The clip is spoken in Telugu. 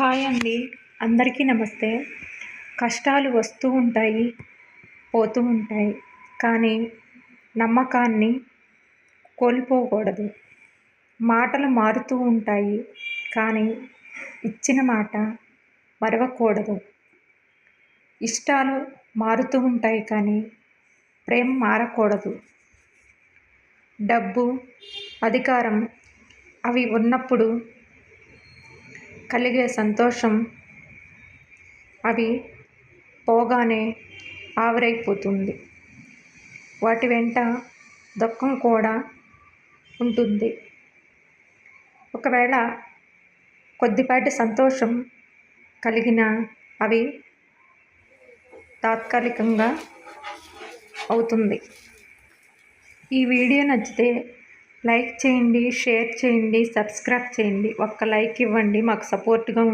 హాయ్ అండి. అందరికీ నమస్తే. కష్టాలు వస్తూ ఉంటాయి పోతూ ఉంటాయి. కానీ నమ్మకాన్ని కోల్పోకూడదు. మాటలు మారుతూ ఉంటాయి కానీ ఇచ్చిన మాట మరవకూడదు. ఇష్టాలు మారుతూ ఉంటాయి కానీ ప్రేమ మారకూడదు. డబ్బు అధికారం అవి ఉన్నప్పుడు కలిగే సంతోషం అవి పోగానే ఆవిరైపోతుంది. వాటి వెంట దుఃఖం కూడా ఉంటుంది. ఒకవేళ కొద్దిపాటి సంతోషం కలిగిన అవి తాత్కాలికంగా అవుతుంది. ఈ వీడియో నచ్చితే లైక్ చేయండి షేర్ చేయండి సబ్స్క్రైబ్ చేయండి. ఒక్క లైక్ ఇవ్వండి. మాకు సపోర్ట్గా